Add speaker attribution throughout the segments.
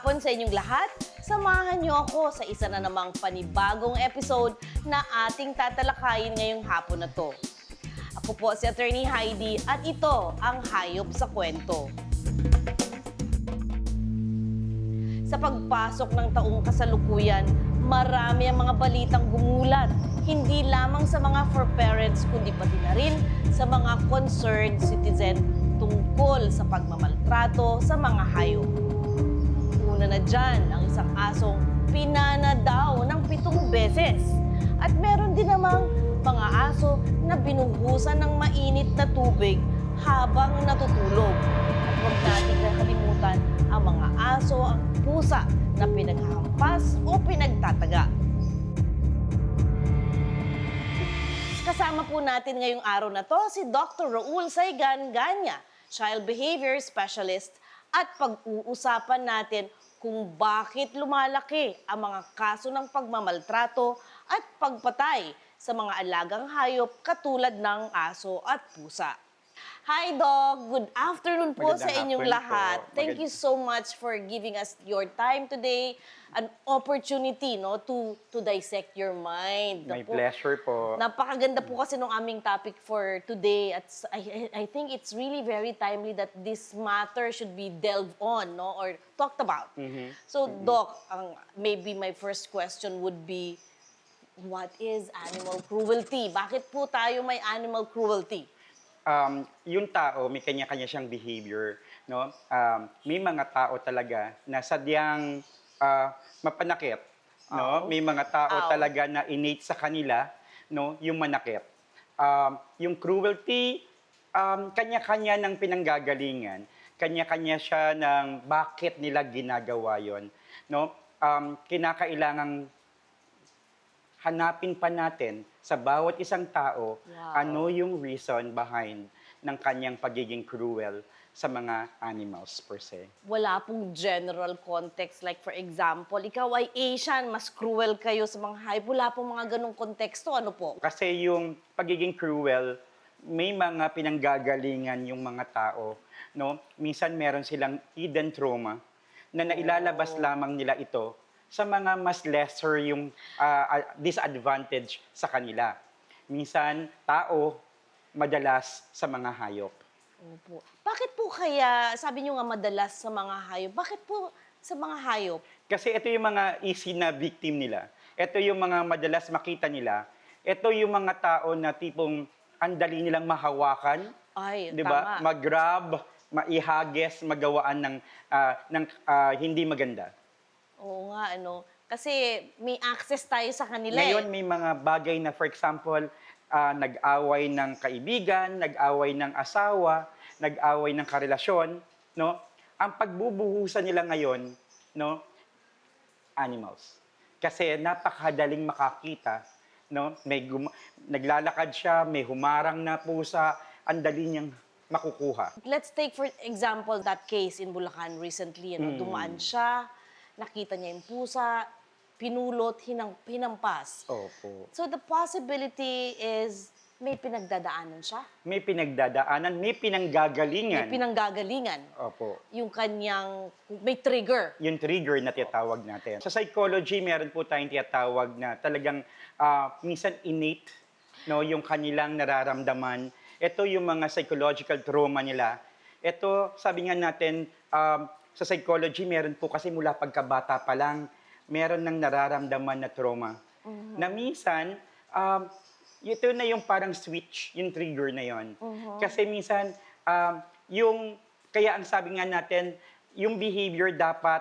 Speaker 1: hapon sa inyong lahat. Samahan niyo ako sa isa na namang panibagong episode na ating tatalakayin ngayong hapon na to. Ako po si Attorney Heidi at ito ang Hayop sa Kwento. Sa pagpasok ng taong kasalukuyan, marami ang mga balitang gumulat. Hindi lamang sa mga for parents, kundi pati na rin sa mga concerned citizen tungkol sa pagmamaltrato sa mga hayop. Una na dyan, ang isang asong pinana daw ng pitong beses. At meron din namang mga aso na binuhusan ng mainit na tubig habang natutulog. At huwag natin kakalimutan ang mga aso ang pusa na pinaghahampas o pinagtataga. Kasama po natin ngayong araw na to si Dr. Raul Saigan Ganya, Child Behavior Specialist at pag-uusapan natin kung bakit lumalaki ang mga kaso ng pagmamaltrato at pagpatay sa mga alagang hayop katulad ng aso at pusa. Hi, Doc. Good afternoon po
Speaker 2: Magandang
Speaker 1: sa inyong lahat.
Speaker 2: po.
Speaker 1: Thank
Speaker 2: Magand-
Speaker 1: you so much for giving us your time today, an opportunity no to to dissect your mind.
Speaker 2: My
Speaker 1: Naku,
Speaker 2: pleasure po.
Speaker 1: Napakaganda po kasi nung aming topic for today at s- I, I I think it's really very timely that this matter should be delved on no or talked about.
Speaker 2: Mm-hmm.
Speaker 1: So doc, ang maybe my first question would be what is animal cruelty? Bakit po tayo may animal cruelty?
Speaker 2: Um, yung tao, may kanya-kanya siyang behavior. No? Um, may mga tao talaga na sadyang ah, mapanakit. No? May mga tao
Speaker 1: Ow.
Speaker 2: talaga na innate sa kanila no? yung manakit. Um, yung cruelty, um, kanya-kanya ng pinanggagalingan. Kanya-kanya siya ng bakit nila ginagawa yon. No? Um, kinakailangang hanapin pa natin sa bawat isang tao
Speaker 1: Wow.
Speaker 2: ano yung reason behind ng kanyang pagiging cruel sa mga animals per se.
Speaker 1: Wala pong general context. Like for example, ikaw ay Asian, mas cruel kayo sa mga hayop. Wala pong mga ganong konteksto. Ano po?
Speaker 2: Kasi yung pagiging cruel, may mga pinanggagalingan yung mga tao. No? Minsan meron silang hidden trauma na nailalabas
Speaker 1: Oh.
Speaker 2: lamang nila ito sa mga mas lesser yung ah, disadvantage sa kanila. Minsan, tao, madalas sa mga hayop.
Speaker 1: Opo. Bakit po kaya, sabi niyo nga madalas sa mga hayop, bakit po sa mga hayop?
Speaker 2: Kasi ito yung mga easy na victim nila. Ito yung mga madalas makita nila. Ito yung mga tao na tipong ang dali nilang mahawakan,
Speaker 1: Ay,
Speaker 2: 'di ba?
Speaker 1: tama.
Speaker 2: Mag-grab, maihages, magawaan ng ah, ng ah, hindi maganda.
Speaker 1: Oo nga, ano. Kasi may access tayo sa kanila
Speaker 2: Ngayon
Speaker 1: eh.
Speaker 2: may mga bagay na for example, ah, nag-away ng kaibigan, nag-away ng asawa, nag-away ng karelasyon, no? Ang pagbubuhusan nila ngayon, no? Animals. Kasi napakadaling makakita, no? May gum- naglalakad siya, may humarang na pusa, ang dali niyang makukuha.
Speaker 1: Let's take for example that case in Bulacan recently. Ano,
Speaker 2: Mm.
Speaker 1: Dumaan siya, nakita niya yung pusa, pinulot, hinang, hinampas.
Speaker 2: Opo.
Speaker 1: So the possibility is may pinagdadaanan siya.
Speaker 2: May pinagdadaanan, may pinanggagalingan.
Speaker 1: May pinanggagalingan.
Speaker 2: Opo.
Speaker 1: Yung kanyang, may trigger.
Speaker 2: yung trigger na tinatawag natin. Sa psychology, meron po tayong tinatawag na talagang ah, minsan innate, no, yung kanilang nararamdaman. Ito yung mga psychological trauma nila. Ito, sabi nga natin, um, sa psychology, meron po kasi mula pagkabata pa lang, meron ng nararamdaman na trauma. Na minsan, um, ito na yung parang switch, yung trigger na yon. Kasi minsan, um, yung, kaya ang sabi nga natin, yung behavior dapat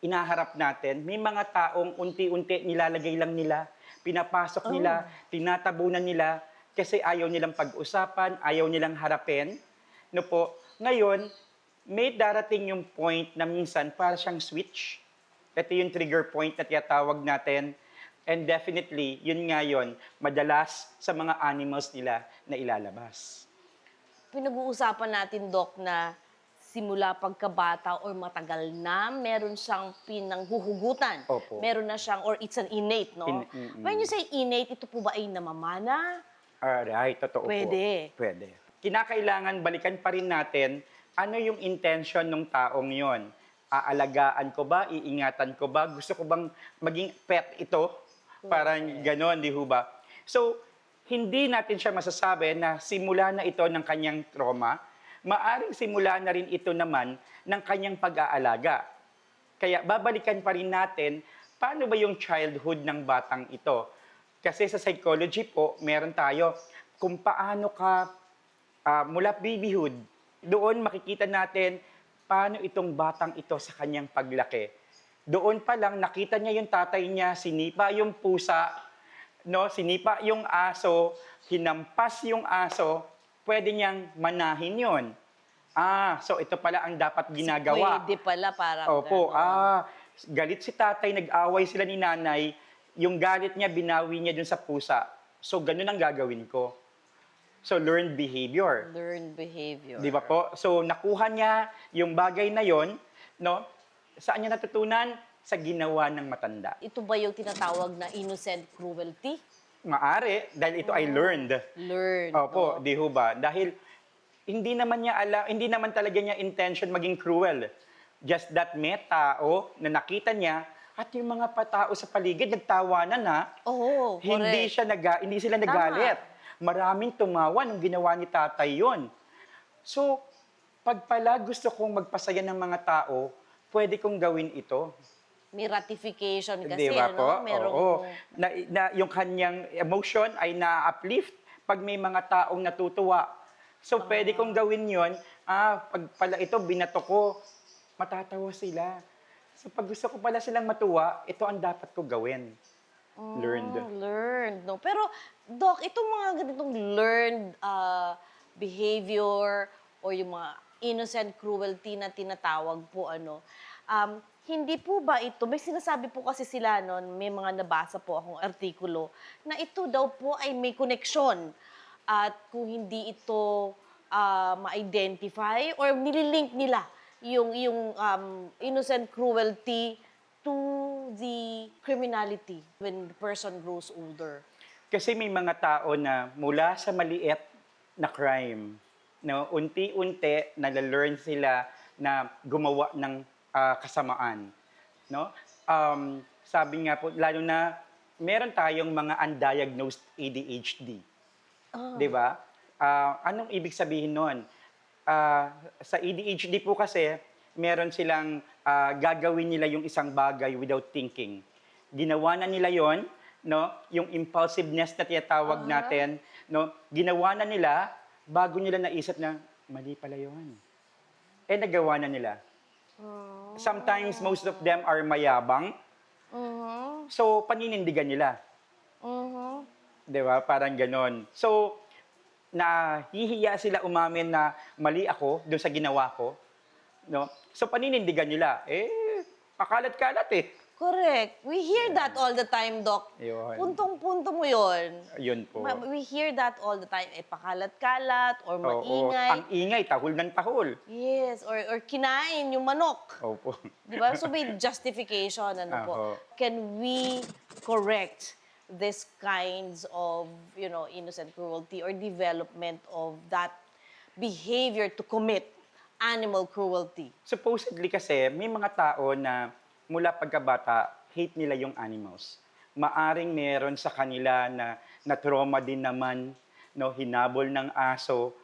Speaker 2: inaharap natin, may mga taong unti-unti nilalagay lang nila, pinapasok nila, tinatabunan nila, kasi ayaw nilang pag-usapan, ayaw nilang harapin. No po, ngayon, may darating yung point na minsan para siyang switch. Ito yung trigger point na tinatawag natin. And definitely, yun nga yun, madalas sa mga animals nila na ilalabas.
Speaker 1: Pinag-uusapan natin, Doc, na simula pagkabata or matagal na, meron siyang pinanghuhugutan.
Speaker 2: Opo.
Speaker 1: Meron na siyang, or it's an innate, no?
Speaker 2: In- mm, mm.
Speaker 1: When you say innate, ito po ba ay namamana?
Speaker 2: Alright, totoo
Speaker 1: Pwede.
Speaker 2: po. Pwede. Kinakailangan balikan pa rin natin ano yung intention ng taong yon. Aalagaan ko ba? Iingatan ko ba? Gusto ko bang maging pet ito? Parang ganon, di ho ba? So, hindi natin siya masasabi na simula na ito ng kanyang trauma. Maaring simula na rin ito naman ng kanyang pag-aalaga. Kaya babalikan pa rin natin paano ba yung childhood ng batang ito. Kasi sa psychology po, meron tayo kung paano ka ah, mula babyhood, doon makikita natin paano itong batang ito sa kanyang paglaki. Doon pa lang nakita niya yung tatay niya, sinipa yung pusa, no, sinipa yung aso, hinampas yung aso, pwede niyang manahin yon. Ah, so ito pala ang dapat ginagawa.
Speaker 1: Pwede pala parang
Speaker 2: Opo, ah, galit si tatay, nag-away sila ni nanay, yung galit niya, binawi niya dun sa pusa. So, ganun ang gagawin ko. So, learned behavior.
Speaker 1: Learned behavior.
Speaker 2: Di ba po? So, nakuha niya yung bagay na yon, no? Saan niya natutunan? Sa ginawa ng matanda.
Speaker 1: Ito ba yung tinatawag na innocent cruelty?
Speaker 2: Maari, dahil ito ay learned.
Speaker 1: Learned.
Speaker 2: Opo,
Speaker 1: no?
Speaker 2: di ho ba? Dahil hindi naman niya ala, hindi naman talaga niya intention maging cruel. Just that may tao na nakita niya at yung mga patao sa paligid nagtawanan na.
Speaker 1: Oo,
Speaker 2: Hindi
Speaker 1: correct.
Speaker 2: siya naga, hindi sila nagalit. Maraming tumawa nung ginawa ni tatay yon. So, pag pala gusto kong magpasaya ng mga tao, pwede kong gawin ito.
Speaker 1: May ratification kasi,
Speaker 2: Di ba po?
Speaker 1: no? Merong,
Speaker 2: Oo. Na, na, yung kanyang emotion ay na-uplift pag may mga taong natutuwa. So, pwede kong gawin yon ah, pag pala ito, binato ko, matatawa sila. So, pag gusto ko pala silang matuwa, ito ang dapat ko gawin. Learned.
Speaker 1: Mm, learned, no? Pero, Doc, itong mga ganitong learned ah, behavior or yung mga innocent cruelty na tinatawag po, ano, um, hindi po ba ito, may sinasabi po kasi sila noon, may mga nabasa po akong artikulo, na ito daw po ay may koneksyon. At kung hindi ito ah, ma-identify or nililink nila yung, yung um, innocent cruelty to the criminality when the person grows older.
Speaker 2: Kasi may mga tao na mula sa maliit na crime, no, unti-unti nalalearn sila na gumawa ng ah, kasamaan, no? Um, sabi nga po, lalo na meron tayong mga undiagnosed ADHD.
Speaker 1: Ah.
Speaker 2: 'Di ba? Ah, anong ibig sabihin noon? Ah, sa ADHD po kasi, meron silang ah, gagawin nila yung isang bagay without thinking. Ginawa na nila 'yon, no? Yung impulsiveness na tinatawag
Speaker 1: Aha.
Speaker 2: natin, no? Ginawa na nila bago nila naisip na mali pala 'yon. Eh nagawa na nila.
Speaker 1: Oh.
Speaker 2: Sometimes most of them are mayabang,
Speaker 1: Mhm.
Speaker 2: so paninindigan nila.
Speaker 1: Mhm.
Speaker 2: 'Di ba? Parang ganon. So, nahihiya sila umamin na mali ako doon sa ginawa ko. No? So, paninindigan nila, eh, pakalat-kalat eh.
Speaker 1: Correct. We hear that all the time, Doc.
Speaker 2: Yun.
Speaker 1: Puntong-punto mo yon.
Speaker 2: Yun po.
Speaker 1: Ma- We hear that all the time. Eh, pakalat-kalat or
Speaker 2: Oo.
Speaker 1: maingay.
Speaker 2: Ang ingay, tahol ng tahol.
Speaker 1: Yes, or, or kinain yung manok.
Speaker 2: Opo.
Speaker 1: Di ba? So may justification, ano po.
Speaker 2: Aho.
Speaker 1: Can we correct this kinds of, you know, innocent cruelty or development of that behavior to commit animal cruelty?
Speaker 2: Supposedly kasi, may mga tao na mula pagkabata, hate nila yung animals. Maaring meron sa kanila na na-trauma din naman, no, hinabol ng aso,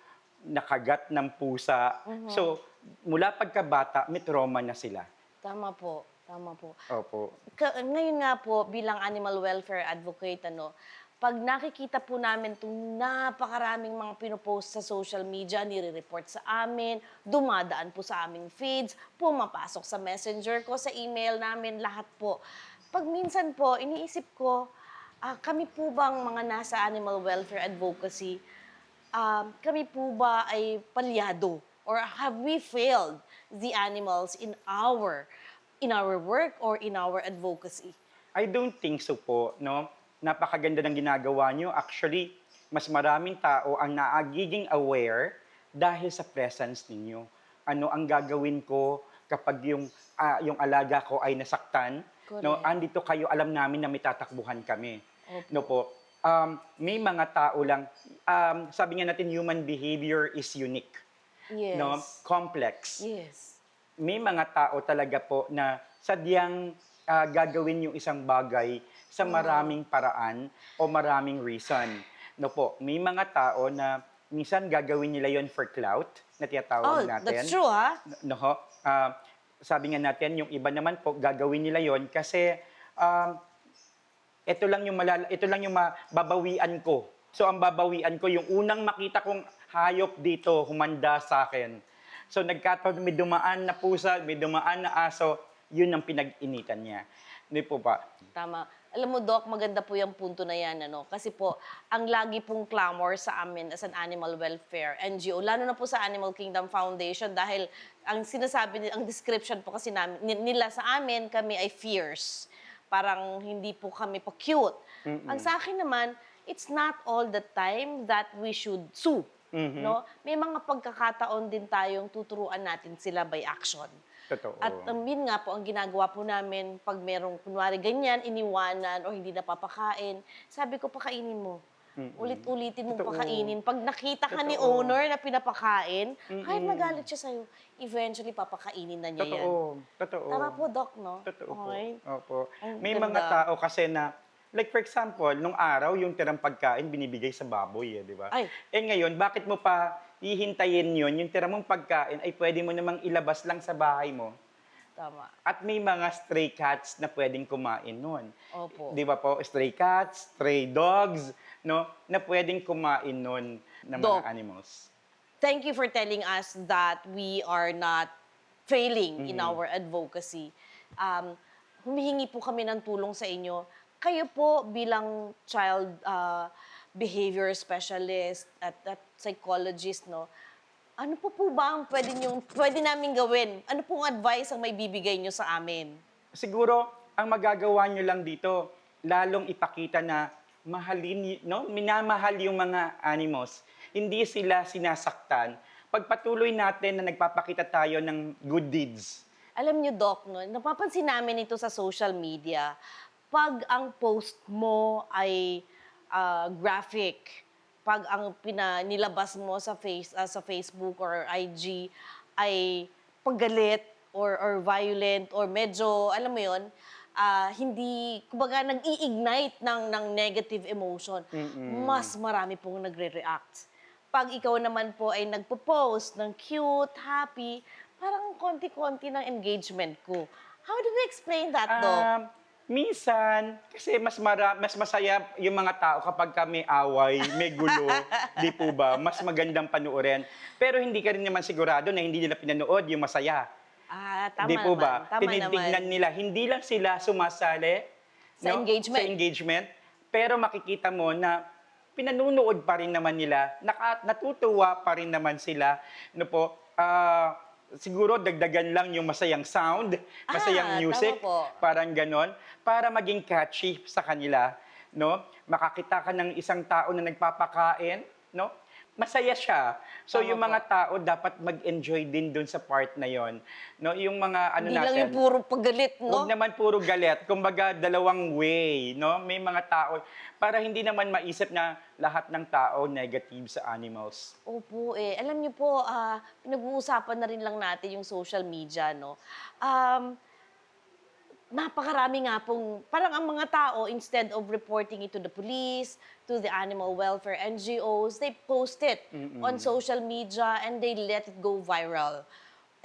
Speaker 2: nakagat ng pusa. So, mula pagkabata, may trauma na sila.
Speaker 1: Tama po. Tama po.
Speaker 2: Opo.
Speaker 1: Ka- ngayon nga po, bilang animal welfare advocate, ano, pag nakikita po namin itong napakaraming mga pinopost sa social media, nire-report sa amin, dumadaan po sa aming feeds, pumapasok sa messenger ko, sa email namin, lahat po. Pag minsan po, iniisip ko, ah, kami po bang mga nasa animal welfare advocacy, um, kami po ba ay palyado? Or have we failed the animals in our in our work or in our advocacy?
Speaker 2: I don't think so po, no? Napakaganda ng ginagawa nyo. Actually, mas maraming tao ang naagiging aware dahil sa presence ninyo. Ano ang gagawin ko kapag yung ah, yung alaga ko ay nasaktan? No,
Speaker 1: Correct.
Speaker 2: andito kayo, alam namin na may tatakbuhan kami.
Speaker 1: Opo.
Speaker 2: No po. Um, may mga tao lang, um, sabi nga natin, human behavior is unique.
Speaker 1: Yes.
Speaker 2: No? Complex.
Speaker 1: Yes.
Speaker 2: may mga tao talaga po na sadyang ah, gagawin yung isang bagay sa maraming paraan o maraming reason. No po, may mga tao na minsan gagawin nila yon for clout na
Speaker 1: Oh,
Speaker 2: tinatawag natin.
Speaker 1: that's true, ha?
Speaker 2: No, ho? Ah, sabi nga natin, yung iba naman po, gagawin nila yon kasi um, ito lang yung malala, ito lang yung mababawian ko. So ang babawian ko, yung unang makita kong hayop dito, humanda sa akin. So nagkataon, may dumaan na pusa, may dumaan na aso, yun ang pinag-initan niya. Hindi po ba?
Speaker 1: Tama. Alam mo, Doc, maganda po yung punto na yan. Ano? Kasi po, ang lagi pong clamor sa amin as an animal welfare NGO, lalo na po sa Animal Kingdom Foundation dahil ang sinasabi, ang description po kasi namin, ni- nila sa amin, kami ay fierce. Parang hindi po kami pa cute. Ang sa akin naman, it's not all the time that we should sue. No? May mga pagkakataon din tayong tuturuan natin sila by action.
Speaker 2: Totoo.
Speaker 1: At um, yun nga po, ang ginagawa po namin pag merong kunwari ganyan, iniwanan o hindi napapakain, sabi ko, pakainin mo. Ulit-ulitin mong
Speaker 2: Totoo.
Speaker 1: pakainin. Pag nakita ka ni
Speaker 2: Totoo.
Speaker 1: owner na pinapakain, kahit magalit siya sa'yo, eventually papakainin na niya yan.
Speaker 2: Totoo. Totoo.
Speaker 1: Tama po, Doc, no?
Speaker 2: Totoo po.
Speaker 1: Okay.
Speaker 2: Opo.
Speaker 1: Ang
Speaker 2: May
Speaker 1: ganda.
Speaker 2: mga tao kasi na, like for example, nung araw, yung tirang pagkain binibigay sa baboy, eh, di ba?
Speaker 1: Ay.
Speaker 2: Eh ngayon, bakit mo pa hihintayin yun? Yung tira mong pagkain ay pwede mo namang ilabas lang sa bahay mo.
Speaker 1: Tama.
Speaker 2: At may mga stray cats na pwedeng kumain nun.
Speaker 1: Opo.
Speaker 2: Di ba po? Stray cats, stray dogs, no? Na pwedeng kumain nun ng
Speaker 1: Dog.
Speaker 2: mga animals.
Speaker 1: thank you for telling us that we are not failing in our advocacy. Um, humihingi po kami ng tulong sa inyo. Kayo po bilang child uh, behavior specialist at, at psychologist, no? Ano po po ba ang pwede, niyong, pwede namin gawin? Ano pong advice ang may bibigay niyo sa amin?
Speaker 2: Siguro, ang magagawa nyo lang dito, lalong ipakita na mahalin, no? minamahal yung mga animals. Hindi sila sinasaktan. Pagpatuloy natin na nagpapakita tayo ng good deeds.
Speaker 1: Alam niyo, Doc, no, napapansin namin ito sa social media. Pag ang post mo ay ah, graphic, pag ang pinanilabas mo sa face ah, sa Facebook or IG ay paggalit or or violent or medyo alam mo 'yon, ah, hindi kumbaga nag-i-ignite ng ng negative emotion. Mas marami pong nagre-react. Pag ikaw naman po ay nagpo-post ng cute, happy, parang konti-konti ng engagement ko. How do we explain that?
Speaker 2: Um, minsan, kasi mas mara, mas masaya yung mga tao kapag kami away, may gulo, di po ba? Mas magandang panuorin. Pero hindi ka rin naman sigurado na hindi nila pinanood yung masaya.
Speaker 1: ah, tama
Speaker 2: Di po
Speaker 1: naman.
Speaker 2: ba?
Speaker 1: Tama
Speaker 2: Tinitignan
Speaker 1: naman.
Speaker 2: nila, hindi lang sila sumasali
Speaker 1: Sa engagement.
Speaker 2: sa engagement, pero makikita mo na pinanunood pa rin naman nila, naka, natutuwa pa rin naman sila. No po, ah, siguro dagdagan lang yung masayang sound, masayang
Speaker 1: Ah,
Speaker 2: music, parang ganon, para maging catchy sa kanila. No? Makakita ka ng isang tao na nagpapakain, no? Masaya siya. So
Speaker 1: Tama
Speaker 2: yung
Speaker 1: po.
Speaker 2: mga tao dapat mag-enjoy din dun sa part na yon. No, yung mga ano
Speaker 1: Hindi
Speaker 2: natin.
Speaker 1: lang yung puro pagalit, no?
Speaker 2: Huwag naman puro galit. Kumbaga, dalawang way, no? May mga tao, para hindi naman maisip na lahat ng tao negative sa animals.
Speaker 1: Opo eh. Alam niyo po, ah, pinag-uusapan na rin lang natin yung social media, no? Um, napakarami nga pong, parang ang mga tao, instead of reporting it to the police, to the animal welfare NGOs, they post it on social media and they let it go viral.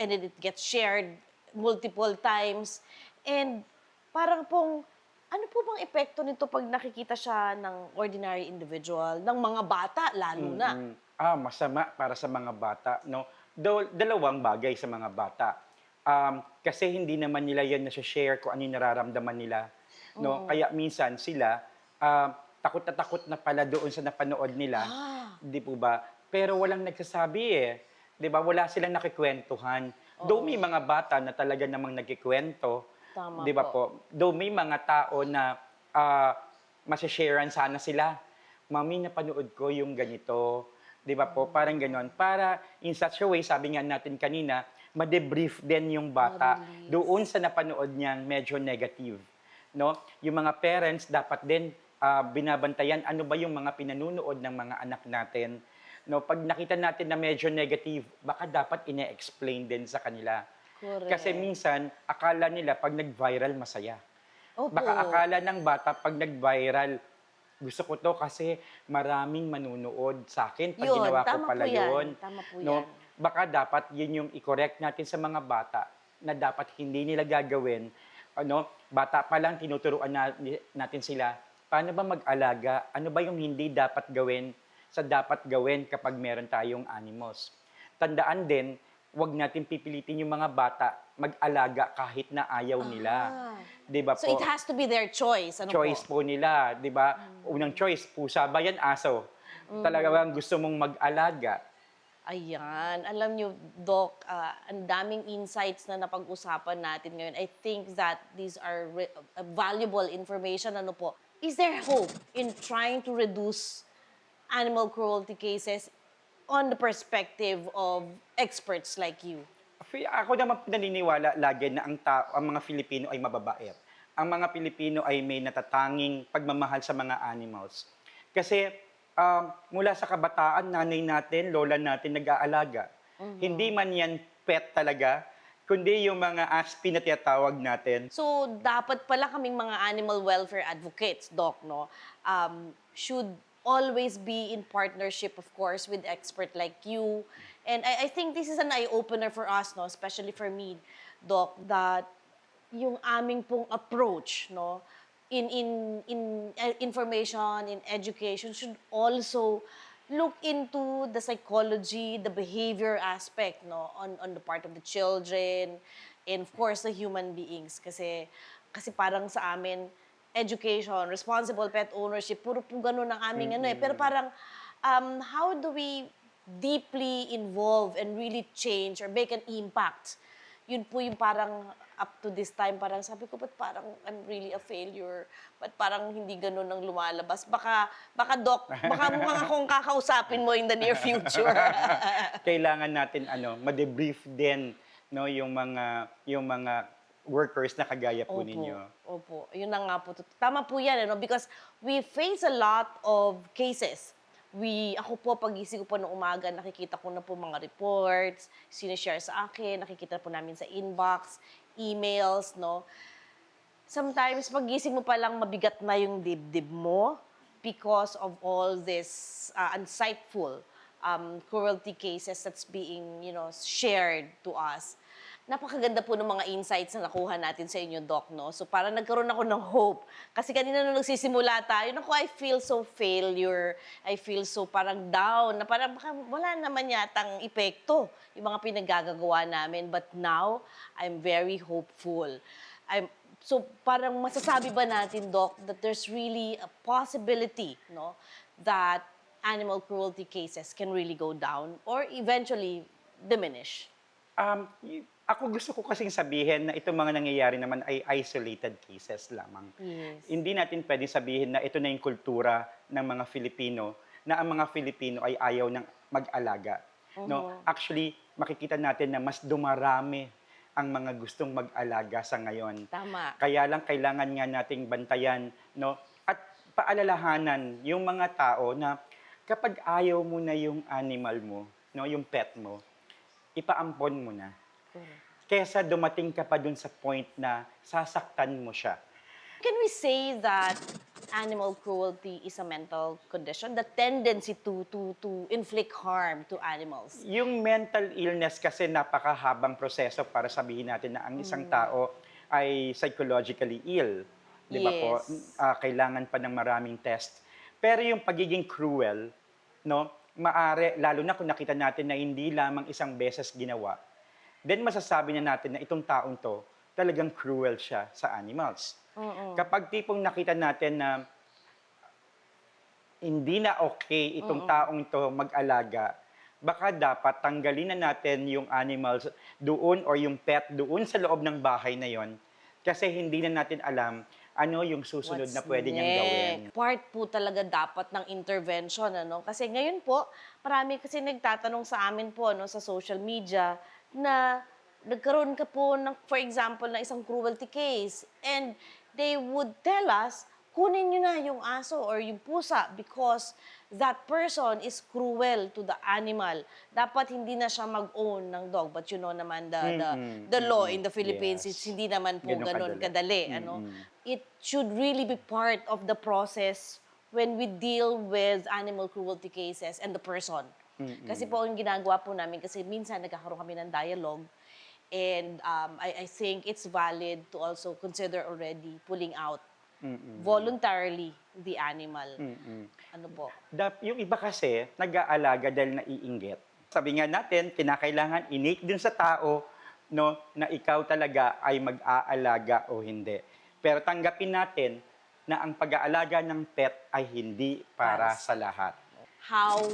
Speaker 1: And then it gets shared multiple times. And parang pong, ano po bang epekto nito pag nakikita siya ng ordinary individual, ng mga bata lalo na?
Speaker 2: Mm. Ah, masama para sa mga bata, no? Do, dalawang bagay sa mga bata. Um, kasi hindi naman nila yan nasa-share kung ano yung nararamdaman nila. No? Kaya minsan sila, ah, takot na takot na pala doon sa napanood nila.
Speaker 1: Ah.
Speaker 2: Di po ba? Pero walang nagsasabi eh. Di ba? Wala silang nakikwentuhan. Though may mga bata na talaga namang nagkikwento.
Speaker 1: Tama
Speaker 2: Di ba
Speaker 1: po.
Speaker 2: po? Though may mga tao na uh, masasharean sana sila. Mami, napanood ko yung ganito. Di ba po? Parang ganon. Para in such a way, sabi nga natin kanina, ma-debrief din yung bata
Speaker 1: Ma-release.
Speaker 2: doon sa napanood niyang medyo negative. No? Yung mga parents dapat din ah, binabantayan ano ba yung mga pinanunood ng mga anak natin. No, pag nakita natin na medyo negative, baka dapat ine-explain din sa kanila.
Speaker 1: Correct.
Speaker 2: Kasi minsan, akala nila pag nag-viral, masaya.
Speaker 1: Opo.
Speaker 2: Baka akala ng bata pag nag-viral, gusto ko to kasi maraming manunood sa akin pag
Speaker 1: Yun,
Speaker 2: ginawa ko pala
Speaker 1: po yan.
Speaker 2: yun.
Speaker 1: Tama po
Speaker 2: no?
Speaker 1: yan.
Speaker 2: Baka dapat yun yung i-correct natin sa mga bata na dapat hindi nila gagawin. Ano, bata pa lang tinuturuan na, natin sila paano ba mag-alaga, ano ba yung hindi dapat gawin sa dapat gawin kapag meron tayong animals. Tandaan din, wag natin pipilitin yung mga bata mag-alaga kahit na ayaw nila.
Speaker 1: Ah.
Speaker 2: 'Di ba
Speaker 1: So
Speaker 2: po?
Speaker 1: it has to be their choice. Ano
Speaker 2: choice
Speaker 1: po?
Speaker 2: po nila, 'di ba? Unang choice, pusa ba yan aso?
Speaker 1: Mm.
Speaker 2: Talagang gusto mong mag-alaga.
Speaker 1: Ayan. Alam nyo, Doc, ah, ang daming insights na napag-usapan natin ngayon. I think that these are re- uh, valuable information. Ano po? Is there hope in trying to reduce animal cruelty cases on the perspective of experts like you?
Speaker 2: Ako naman naniniwala lagi na ang, tao, ang mga Filipino ay mababait. Ang mga Pilipino ay may natatanging pagmamahal sa mga animals. Kasi um, mula sa kabataan, nanay natin, lola natin nag-aalaga. Hindi man yan pet talaga, kundi yung mga aspi na tinatawag natin.
Speaker 1: So, dapat pala kaming mga animal welfare advocates, Doc, no? Um, should always be in partnership, of course, with expert like you. And I, I think this is an eye-opener for us, no? Especially for me, Doc, that yung aming pong approach, no? In, in, in uh, information, in education, should also look into the psychology, the behavior aspect, no? On, on the part of the children, and of course, the human beings. Kasi, kasi parang sa amin, education, responsible pet ownership, puro po ganun ang aming ano eh. Pero parang, um, how do we deeply involve and really change or make an impact? Yun po yung parang up to this time, parang sabi ko, ba't parang I'm really a failure? Ba't parang hindi ganun ang lumalabas? Baka, baka doc, baka mukhang akong kakausapin mo in the near future.
Speaker 2: kailangan natin ano, ma-debrief din no yung mga yung mga workers na kagaya po ninyo.
Speaker 1: Opo. Yun na nga po. Tama po yan, ano? Because we face a lot of cases. We, ako po, pagising ko po ng umaga, nakikita ko na po mga reports, sinishare sa akin, nakikita po namin sa inbox, emails, no? Sometimes, pagising mo pa lang, mabigat na yung dibdib mo because of all this uh, insightful um, cruelty cases that's being, you know, shared to us napakaganda po ng mga insights na nakuha natin sa inyo, Doc, no? So, parang nagkaroon ako ng hope. Kasi kanina nung nagsisimula tayo, naku, I feel so failure. I feel so parang down, na parang baka wala naman yatang epekto yung mga pinagagagawa namin. But now, I'm very hopeful. I'm, so, parang masasabi ba natin, Doc, that there's really a possibility, no? That animal cruelty cases can really go down or eventually diminish?
Speaker 2: Um, y- ako gusto ko kasing sabihin na itong mga nangyayari naman ay isolated cases lamang.
Speaker 1: Yes.
Speaker 2: Hindi natin pwedeng sabihin na ito na yung kultura ng mga Filipino, na ang mga Filipino ay ayaw ng mag-alaga. No? Actually, makikita natin na mas dumarami ang mga gustong mag-alaga sa ngayon.
Speaker 1: Tama.
Speaker 2: Kaya lang kailangan nga nating bantayan, no? At paalalahanan yung mga tao na kapag ayaw mo na yung animal mo, no, yung pet mo, ipaampon mo na. Kesa dumating ka pa dun sa point na sasaktan mo siya.
Speaker 1: Can we say that animal cruelty is a mental condition? The tendency to to to inflict harm to animals?
Speaker 2: Yung mental illness kasi napakahabang proseso para sabihin natin na ang isang tao ay psychologically ill. Di ba po?
Speaker 1: Yes.
Speaker 2: Ah, kailangan pa ng maraming test. Pero yung pagiging cruel, no, maare, lalo na kung nakita natin na hindi lamang isang beses ginawa, then masasabi na natin na itong taong to, talagang cruel siya sa animals. Kapag tipong nakita natin na hindi na okay itong taong to mag-alaga, baka dapat tanggalin na natin yung animals doon or yung pet doon sa loob ng bahay na yon kasi hindi na natin alam ano yung susunod na
Speaker 1: What's
Speaker 2: pwede niyang gawin.
Speaker 1: Part po talaga dapat ng intervention, ano? Kasi ngayon po, marami kasi nagtatanong sa amin po, no, sa social media, na nagkaroon ka po ng, for example, na isang cruelty case, and they would tell us, kunin nyo na yung aso or yung pusa because that person is cruel to the animal. Dapat hindi na siya mag-own ng dog. But you know naman the the,
Speaker 2: Mm-mm.
Speaker 1: the law in the Philippines,
Speaker 2: Yes.
Speaker 1: it's hindi naman po
Speaker 2: Ganun
Speaker 1: ganun
Speaker 2: kadali.
Speaker 1: kadali. ano?
Speaker 2: Mm-mm.
Speaker 1: It should really be part of the process when we deal with animal cruelty cases and the person. Kasi po ang ginagawa po namin, kasi minsan nagkakaroon kami ng dialogue, and um, I, I think it's valid to also consider already pulling out voluntarily the animal. Ano po?
Speaker 2: Dap, yung iba kasi, nag-aalaga dahil naiinggit. Sabi nga natin, kinakailangan innate dun sa tao no, na ikaw talaga ay mag-aalaga o hindi. Pero tanggapin natin na ang pag-aalaga ng pet ay hindi para
Speaker 1: Para
Speaker 2: sa lahat.
Speaker 1: How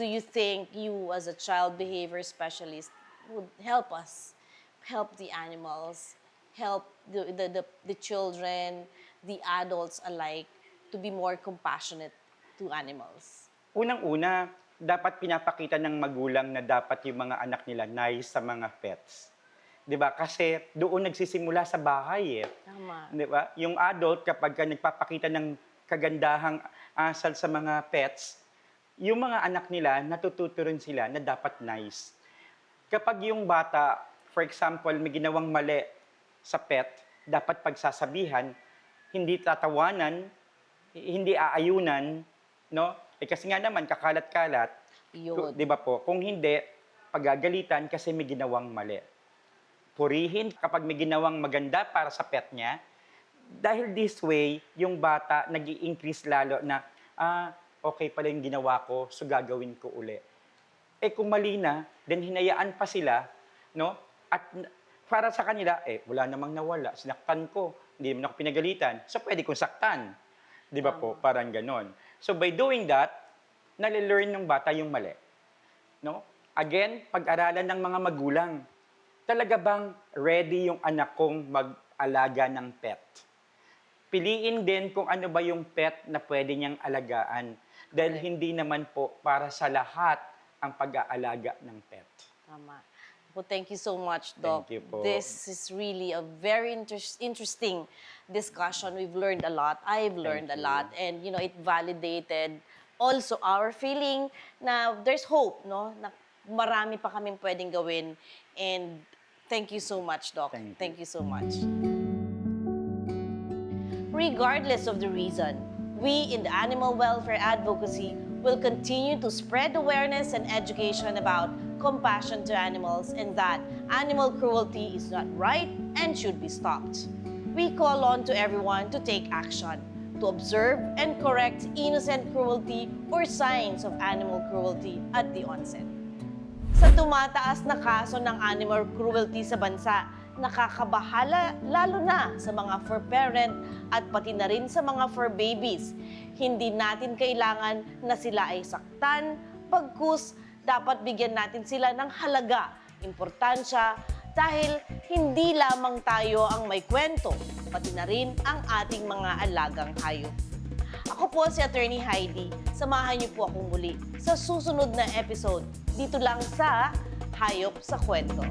Speaker 1: do you think you as a child behavior specialist would help us, help the animals, help the, the, the, the children, the adults alike to be more compassionate to animals?
Speaker 2: Unang-una, dapat pinapakita ng magulang na dapat yung mga anak nila nice sa mga pets. 'Di ba? Kasi doon nagsisimula sa bahay eh.
Speaker 1: Tama.
Speaker 2: Di ba? Yung adult, kapag ka nagpapakita ng kagandahang asal sa mga pets, yung mga anak nila, natututo rin sila na dapat nice. Kapag yung bata, for example, may ginawang mali sa pet, dapat pagsasabihan, hindi tatawanan, hindi aayunan, no? Eh kasi nga naman, kakalat-kalat,
Speaker 1: Yun.
Speaker 2: Di ba po? Kung hindi, pagagalitan kasi may ginawang mali. Purihin kapag may ginawang maganda para sa pet niya. Dahil this way, yung bata nag increase lalo na, ah, okay pala yung ginawa ko, so gagawin ko uli. Eh kung mali na, then hinayaan pa sila, no? At para sa kanila, eh, wala namang nawala. Sinaktan ko. Hindi naman ako pinagalitan. So, pwede kong saktan. Di ba po? Parang ganon. So, by doing that, nalilearn ng bata yung mali. No? Again, pag-aralan ng mga magulang. Talaga bang ready yung anak kong mag-alaga ng pet? Piliin din kung ano ba yung pet na pwede niyang alagaan. Dahil
Speaker 1: Correct.
Speaker 2: hindi naman po para sa lahat ang pag-aalaga ng pet.
Speaker 1: Tama. Well, thank you so much, Doc.
Speaker 2: Thank you po.
Speaker 1: This is really a very inter- interesting discussion. We've learned a lot. I've learned a
Speaker 2: you.
Speaker 1: lot. And, you know, it validated also our feeling na there's hope, no? Na marami pa kaming pwedeng gawin. And thank you so much, Doc.
Speaker 2: Thank you.
Speaker 1: you so much. Regardless of the reason, we in the animal welfare advocacy will continue to spread awareness and education about compassion to animals and that animal cruelty is not right and should be stopped. We call on to everyone to take action, to observe and correct innocent cruelty or signs of animal cruelty at the onset. Sa tumataas na kaso ng animal cruelty sa bansa, nakakabahala lalo na sa mga fur parent at pati na rin sa mga fur babies. Hindi natin kailangan na sila ay saktan, pagkus dapat bigyan natin sila ng halaga, importansya, dahil hindi lamang tayo ang may kwento, pati na rin ang ating mga alagang hayop. Ako po si Attorney Heidi. Samahan niyo po akong muli sa susunod na episode dito lang sa Hayop sa Kwento.